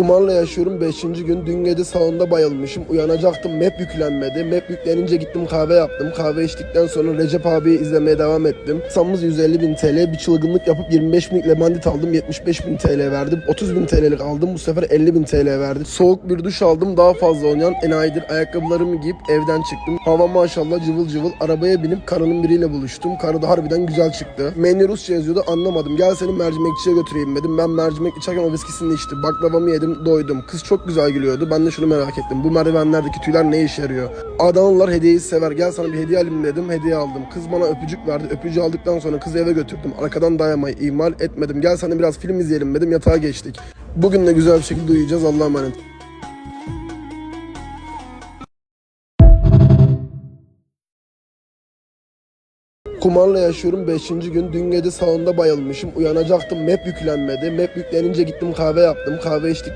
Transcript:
Kumarla yaşıyorum 5. gün. Dün gece salonda bayılmışım. Uyanacaktım. Map yüklenmedi. Map yüklenince gittim kahve yaptım. Kahve içtikten sonra Recep abiyi izlemeye devam ettim. Samımız 150 bin TL. Bir çılgınlık yapıp 25 binlik lemandit aldım. 75 bin TL verdim. 30 bin TL'lik aldım. Bu sefer 50 bin TL verdim. Soğuk bir duş aldım. Daha fazla oynayan enayidir. Ayakkabılarımı giyip evden çıktım. Hava maşallah cıvıl cıvıl. Arabaya binip karının biriyle buluştum. Karı da harbiden güzel çıktı. Menü Rusça yazıyordu anlamadım. Gel seni mercimekçiye götüreyim dedim. Ben mercimek içerken o viskisini içti. Baklavamı yedim doydum. Kız çok güzel gülüyordu. Ben de şunu merak ettim. Bu merdivenlerdeki tüyler ne işe yarıyor? Adanalılar hediyeyi sever. Gel sana bir hediye alayım dedim. Hediye aldım. Kız bana öpücük verdi. Öpücüğü aldıktan sonra kızı eve götürdüm. Arkadan dayamayı ihmal etmedim. Gel sana biraz film izleyelim dedim. Yatağa geçtik. Bugün de güzel bir şekilde uyuyacağız. Allah'a emanet. Kumarla yaşıyorum 5. gün. Dün gece salonda bayılmışım. Uyanacaktım. Map yüklenmedi. Map yüklenince gittim kahve yaptım. Kahve içtik.